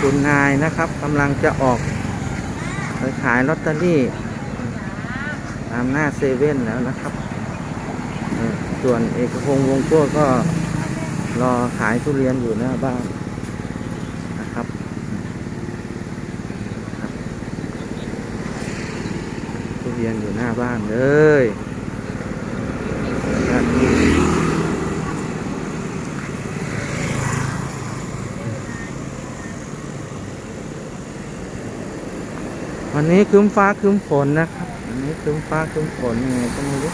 คุณนายนะครับกำลังจะออกไปขายลอตเตอรี่ ตามหน้าเซเว่นแล้วนะครับ ส่วนเอกพงษ์วงโก้ก็รอขายทุเรียนอยู่หน้าบ้านนะครับครับทุเรียนอยู่หน้าบ้านเลย วันนี้ครึ้มฟ้าครึ้มฝนนะครับวันนี้ครึ้มฟ้าครึ้มฝนยังไงก็ไม่รู้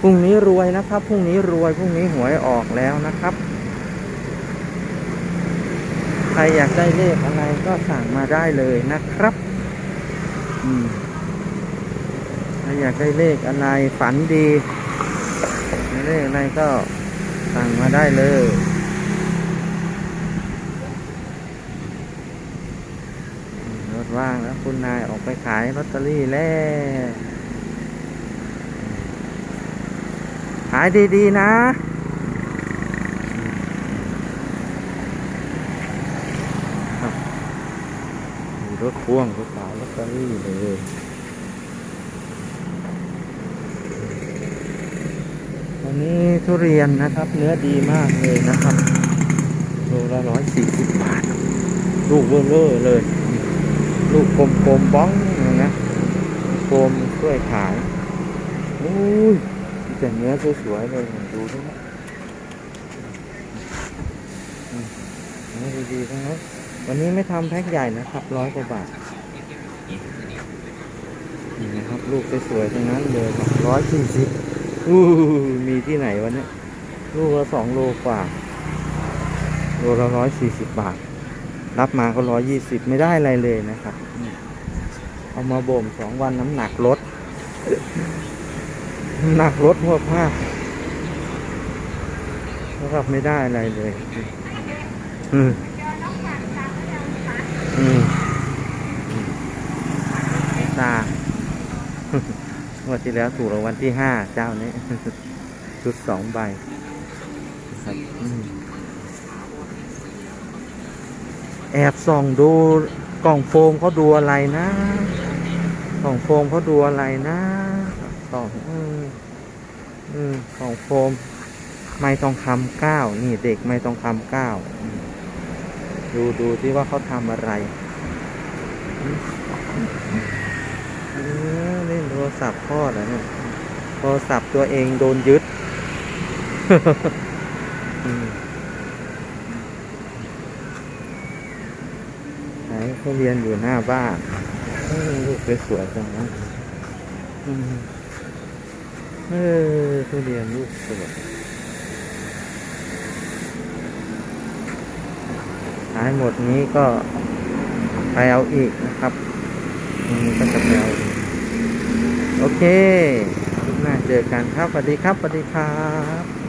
พรุ่งนี้รวยนะครับพรุ่งนี้รวยพรุ่งนี้หวยออกแล้วนะครับ ใครอยากได้เลขอะไรก็สั่งมาได้เลยนะครับอืมใครอยากได้เลขอะไรฝันดีเลขอะไรก็สั่งมาได้เลยอืมรถ ว่างแล้วคุณนายออกไปขายลอตเตอรี่แล้วขายดีๆนะมีรถพ่วงรถขายลอตเตอรี่เลยวันนี้ทุเรียนนะครับ เนื้อดีมากเลยนะครับโลละร้อยสี่สิบบาท ลูกเบลเลอร์เลย ลูกกลมๆบ้องอย่างนะกลมช่วยขายอุ้ยแต่เนื้อสวยๆเลยดูด้วยนะเนื้อดีๆทั้งนั้นวันนี้ไม่ทำแพ็คใหญ่นะครับร้อยกว่าบาทนี่นะครับ ลูกสวยๆทั้งนั้นเลยร้อยสี่สิบอู้มีที่ไหนวะเนี่ยลูกละสองโลกว่าโลละร้อยสี่สิบบาท รับมาก็ร้อยยี่สิบไม่ได้อะไรเลยนะครับ เอามาบ่มสองวันน้ำหนักลดน้ำหนักลดหัวผ้าแล้วก็ไม่ได้อะไรเลย อืมอืมตาวันที่แล้วถูกรางวัลที่ห้าเจ้านี้ ชุดสองใบครับอืม แอบส่องดูกล่องโฟมเขาดูอะไรนะกล่องโฟมเขาดูอะไรนะส่องอืมอืมกล่องโฟม ไม้ทองคำเก้านี่เด็กไม้ทองคำเก้าดูดูที่ว่าเขาทำอะไรเล่นโทรศัพท์พ่อเหรอเนี่ยโทรศัพท์ตัวเองโดนยึด ไหนเขาเรียนอยู่หน้าบ้านลูกสวยจังนะเออทุเรียนลูกสวยหายหมดนี้ก็ไปเอาอีกนะครับอืมก็จะไปเอาโอเคหน้าเจอกันครับสวัสดีครับสวัสดีครับ